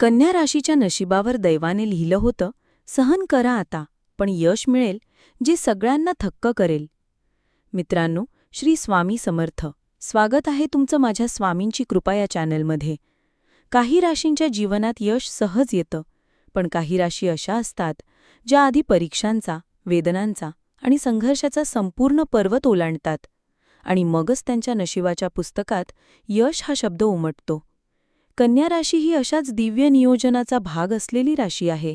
कन्या राशीच्या नशिबावर दैवाने लिहिलं होतं सहन करा आता पण यश मिळेल जे सगळ्यांना थक्क करेल. मित्रांनो श्री स्वामी समर्थ. स्वागत आहे तुमचं माझ्या स्वामींची कृपा या चॅनलमध्ये. काही राशींच्या जीवनात यश सहज येतं पण काही राशी अशा असतात ज्या आधी परीक्षांचा वेदनांचा आणि संघर्षाचा संपूर्ण पर्वत ओलांडतात आणि मगच त्यांच्या नशिबाच्या पुस्तकात यश हा शब्द उमटतो. कन्या राशी ही अशाच दिव्य नियोजनाचा भाग असलेली राशी आहे.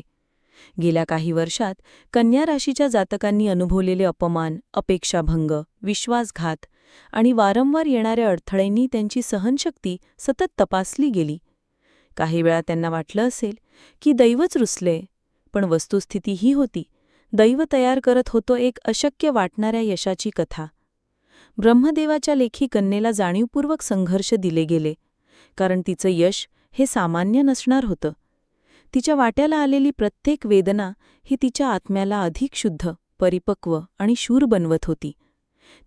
गेल्या काही वर्षात कन्या राशीच्या जातकांनी अनुभवलेले अपमान अपेक्षाभंग विश्वासघात आणि वारंवार येणाऱ्या अडथळ्यांनी त्यांची सहनशक्ती सतत तपासली गेली. काही वेळा त्यांना वाटलं असेल की दैवच रुसले पण वस्तुस्थिती ही होती. दैव तयार करत होतो एक अशक्य वाटणाऱ्या यशाची कथा. ब्रह्मदेवाच्या लेखी कन्येला जाणीवपूर्वक संघर्ष दिले गेले. कारण तिचं यश हे सामान्य नसणार होतं. तिच्या वाट्याला आलेली प्रत्येक वेदना ही तिच्या आत्म्याला अधिक शुद्ध परिपक्व आणि शूर बनवत होती.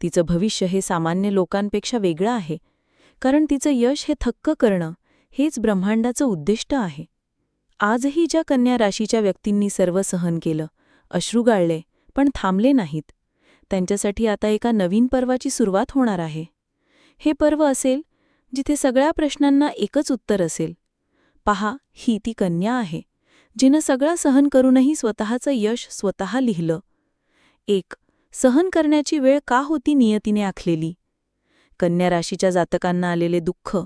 तिचं भविष्य हे सामान्य लोकांपेक्षा वेगळं आहे. कारण तिचं यश हे थक्क करणं हेच ब्रह्मांडाचं उद्दिष्ट आहे. आजही ज्या कन्या राशीच्या व्यक्तींनी सर्व सहन केलं अश्रू गाळले पण थांबले नाहीत. त्यांच्यासाठी आता एका नवीन पर्वाची सुरुवात होणार आहे. हे पर्व असेल जिथे सगळ्या प्रश्नांना एकच उत्तर असेल. पहा ही ती कन्या आहे जिनं सगळं सहन करूनही स्वतःचं यश स्वतः लिहिलं. एक सहन करण्याची वेळ का होती नियतीने आखलेली? कन्या राशीच्या जातकांना आलेले दुःख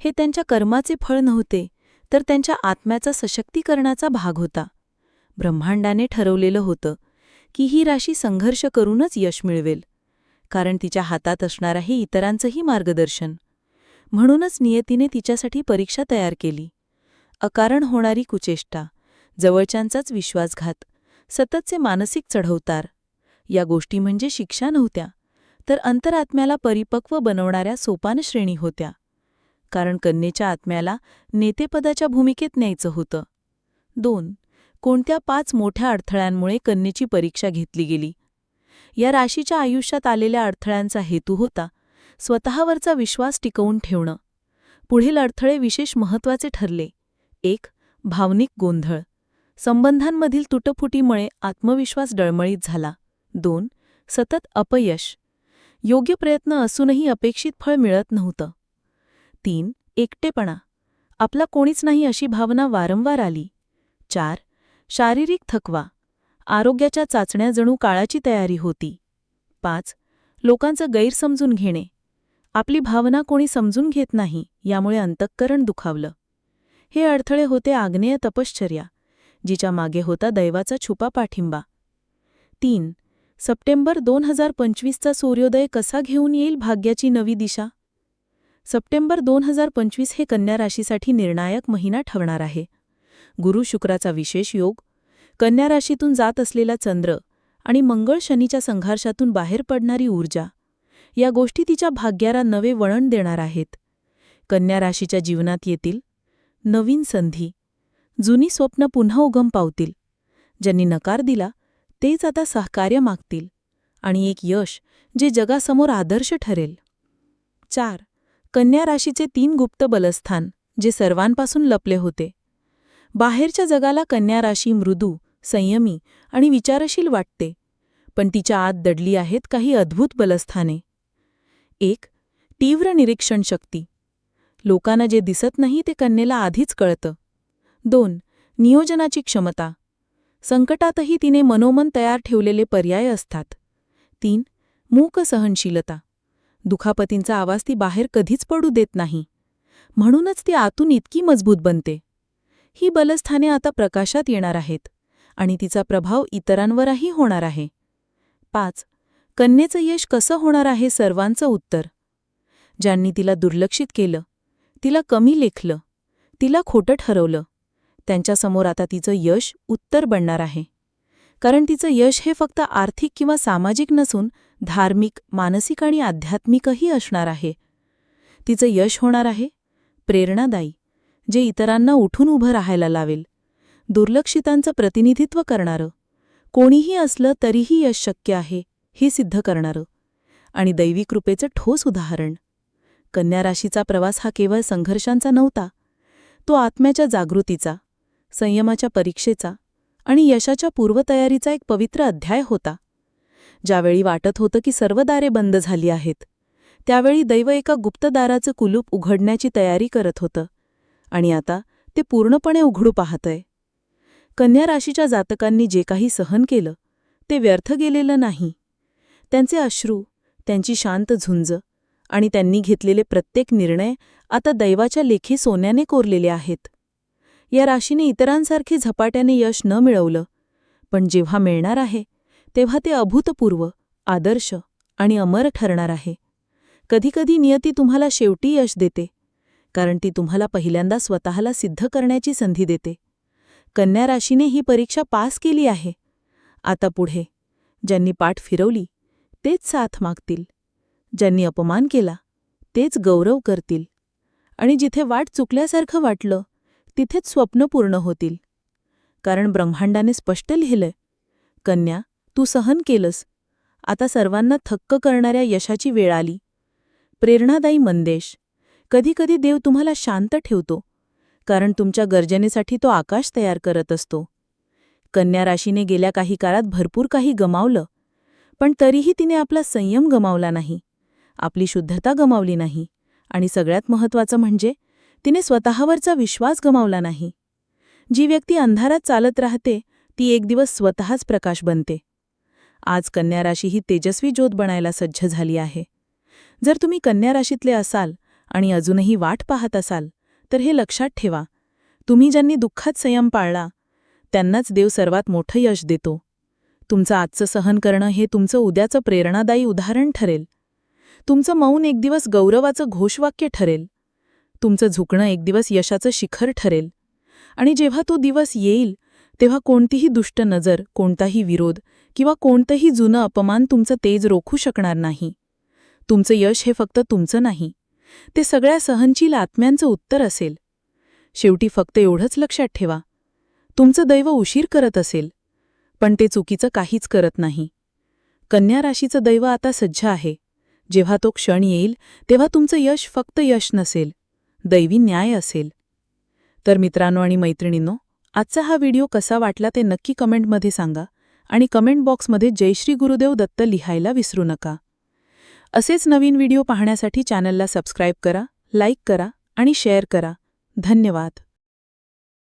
हे त्यांच्या कर्माचे फळ नव्हते तर त्यांच्या आत्म्याचा सशक्तीकरणाचा भाग होता. ब्रह्मांडाने ठरवलेलं होतं की ही राशी संघर्ष करूनच यश मिळवेल कारण तिच्या हातात असणार आहे इतरांचंही मार्गदर्शन. म्हणूनच नियतीने तिच्यासाठी परीक्षा तयार केली. अकारण होणारी कुचेष्टा जवळच्यांचाच विश्वासघात सततचे मानसिक चढवतार या गोष्टी म्हणजे शिक्षा नव्हत्या तर अंतरात्म्याला परिपक्व बनवणाऱ्या सोपानश्रेणी होत्या. कारण कन्येच्या आत्म्याला नेतेपदाच्या भूमिकेत न्यायचं होतं. दोन कोणत्या पाच मोठ्या अडथळ्यांमुळे कन्येची परीक्षा घेतली गेली? या राशीच्या आयुष्यात आलेल्या अडथळ्यांचा हेतू होता स्वतःवरचा विश्वास टिकवून ठेवणं. पुढील अडथळे विशेष महत्त्वाचे ठरले. एक भावनिक गोंधळ. संबंधांमधील तुटफुटीमुळे आत्मविश्वास डळमळीत झाला. दोन सतत अपयश. योग्य प्रयत्न असूनही अपेक्षित फळ मिळत नव्हतं. तीन एकटेपणा. आपला कोणीच नाही अशी भावना वारंवार आली. चार शारीरिक थकवा. आरोग्याच्या चाचण्या जणू काळाची तयारी होती. पाच लोकांचं गैरसमजून घेणे. आपली भावना कोणी समजून घेत नाही यामुळे अंतःकरण दुखावलं. हे अडथळे होते आग्नेय तपश्चर्या जिच्या मागे होता दैवाचा छुपा पाठिंबा. तीन सप्टेंबर दोन हजार पंचवीसचा सूर्योदय कसा घेऊन येईल भाग्याची नवी दिशा? सप्टेंबर दोन हजार पंचवीस हे कन्या राशीसाठी निर्णायक महिना ठरणार आहे. गुरु शुक्राचा विशेष योग कन्या राशीतून जात असलेला चंद्र आणि मंगळ शनीच्या संघर्षातून बाहेर पडणारी ऊर्जा या गोष्टी तिच्या भाग्याला नवे वळण देणार आहेत. कन्या राशीच्या जीवनात येतील. नवीन संधी. जुनी स्वप्न पुन्हा उगम पावतील. ज्यांनी नकार दिला तेच आता सहकार्य मागतील. आणि एक यश जे जगासमोर आदर्श ठरेल. चार. कन्या राशीचे तीन गुप्त बलस्थान जे सर्वांपासून लपले होते. बाहेरच्या जगाला कन्या राशी मृदू संयमी आणि विचारशील वाटते. पण तिच्या आत दडली आहेत काही अद्भुत बलस्थाने. एक तीव्र निरीक्षण शक्ती. लोकांना जे दिसत नाही ते कन्येला आधीच कळतं. दोन नियोजनाची क्षमता. संकटातही तिने मनोमन तयार ठेवलेले पर्याय असतात. तीन मूक सहनशीलता. दुखापतींचा आवाज ती बाहेर कधीच पडू देत नाही. म्हणूनच ती आतून इतकी मजबूत बनते. ही बलस्थाने आता प्रकाशात येणार आहेत आणि तिचा प्रभाव इतरांवरही होणार आहे. पाच कन्येचं यश कसं होणार आहे सर्वांचं उत्तर. ज्यांनी तिला दुर्लक्षित केलं तिला कमी लेखलं तिला खोटं ठरवलं त्यांच्यासमोर आता तिचं यश उत्तर बनणार आहे. कारण तिचं यश हे फक्त आर्थिक किंवा सामाजिक नसून धार्मिक मानसिक आणि आध्यात्मिकही असणार आहे. तिचं यश होणार आहे प्रेरणादायी जे इतरांना उठून उभं राहायला लावेल दुर्लक्षितांचं प्रतिनिधित्व करणारं. कोणीही असलं तरीही यश शक्य आहे. हे सिद्ध करणारं. आणि दैवी कृपेचं ठोस उदाहरण. कन्या राशीचा प्रवास हा केवळ संघर्षांचा नव्हता. तो आत्म्याच्या जागृतीचा संयमाच्या परीक्षेचा आणि यशाच्या पूर्वतयारीचा एक पवित्र अध्याय होता. ज्यावेळी वाटत होतं की सर्व दारे बंद झाली आहेत त्यावेळी दैव एका गुप्तदाराचं कुलूप उघडण्याची तयारी करत होतं. आणि आता ते पूर्णपणे उघडू पाहतंय. कन्या राशीच्या जातकांनी जे काही सहन केलं ते व्यर्थ गेलेलं नाही. त्यांचे अश्रू त्यांची शांत झुंज आणि त्यांनी घेतलेले प्रत्येक निर्णय आता दैवाच्या लेखी सोन्याने कोरलेले आहेत. या राशीने इतरांसारखे झपाट्याने यश न मिळवलं पण जेव्हा मिळणार आहे तेव्हा ते अभूतपूर्व आदर्श आणि अमर ठरणार आहे. कधीकधी नियती तुम्हाला शेवटी यश देते कारण ती तुम्हाला पहिल्यांदा स्वतःला सिद्ध करण्याची संधी देते. कन्या राशीने ही परीक्षा पास केली आहे. आता पुढे ज्यांनी पाठ फिरवली तेच साथ मागतील. ज्यांनी अपमान केला तेच गौरव करतील. आणि जिथे वाट चुकल्यासारखं वाटलं तिथेच स्वप्न पूर्ण होतील. कारण ब्रह्मांडाने स्पष्ट लिहिलंय कन्या तू सहन केलंस. आता सर्वांना थक्क करणाऱ्या यशाची वेळ आली. प्रेरणादायी मंदेश. कधीकधी देव तुम्हाला शांत ठेवतो कारण तुमच्या गर्जनेसाठी तो आकाश तयार करत असतो. कन्या राशीने गेल्या काही काळात भरपूर काही गमावलं. पण तरीही तिने आपला संयम गमावला नाही. आपली शुद्धता गमावली नाही. आणि सगळ्यात महत्त्वाचं म्हणजे तिने स्वतःवरचा विश्वास गमावला नाही. जी व्यक्ती अंधारात चालत राहते ती एक दिवस स्वतःच प्रकाश बनते. आज कन्या राशी ही तेजस्वी ज्योत बनायला सज्ज झाली आहे. जर तुम्ही कन्या राशीतले असाल आणि अजूनही वाट पाहत असाल तर हे लक्षात ठेवा. तुम्ही ज्यांनी दुःखात संयम पाळला त्यांनाच देव सर्वात मोठं यश देतो. तुमचं आजचं सहन करणं हे तुमचं उद्याचं प्रेरणादायी उदाहरण ठरेल. तुमचं मौन एक दिवस गौरवाचं घोषवाक्य ठरेल. तुमचं झुकणं एक दिवस यशाचं शिखर ठरेल. आणि जेव्हा तो दिवस येईल तेव्हा कोणतीही दुष्ट नजर कोणताही विरोध किंवा कोणतंही जुनं अपमान तुमचं तेज रोखू शकणार नाही. तुमचं यश हे फक्त तुमचं नाही ते सगळ्या सहनशील आत्म्यांचं उत्तर असेल. शेवटी फक्त एवढंच लक्षात ठेवा. तुमचं दैव उशीर करत असेल. पण ते चुकीचं काहीच करत नाही. कन्या राशीचं दैव आता सज्ज आहे. जेव्हा तो क्षण येईल तेव्हा तुमचं यश फक्त यश नसेल. दैवी न्याय असेल. तर मित्रांनो आणि मैत्रिणींनो आजचा हा व्हिडिओ कसा वाटला ते नक्की कमेंटमध्ये सांगा आणि कमेंट बॉक्समध्ये जय श्री गुरुदेव दत्त लिहायला विसरू नका. असेच नवीन व्हिडिओ पाहण्यासाठी चॅनलला सबस्क्राईब करा लाईक करा आणि शेअर करा. धन्यवाद.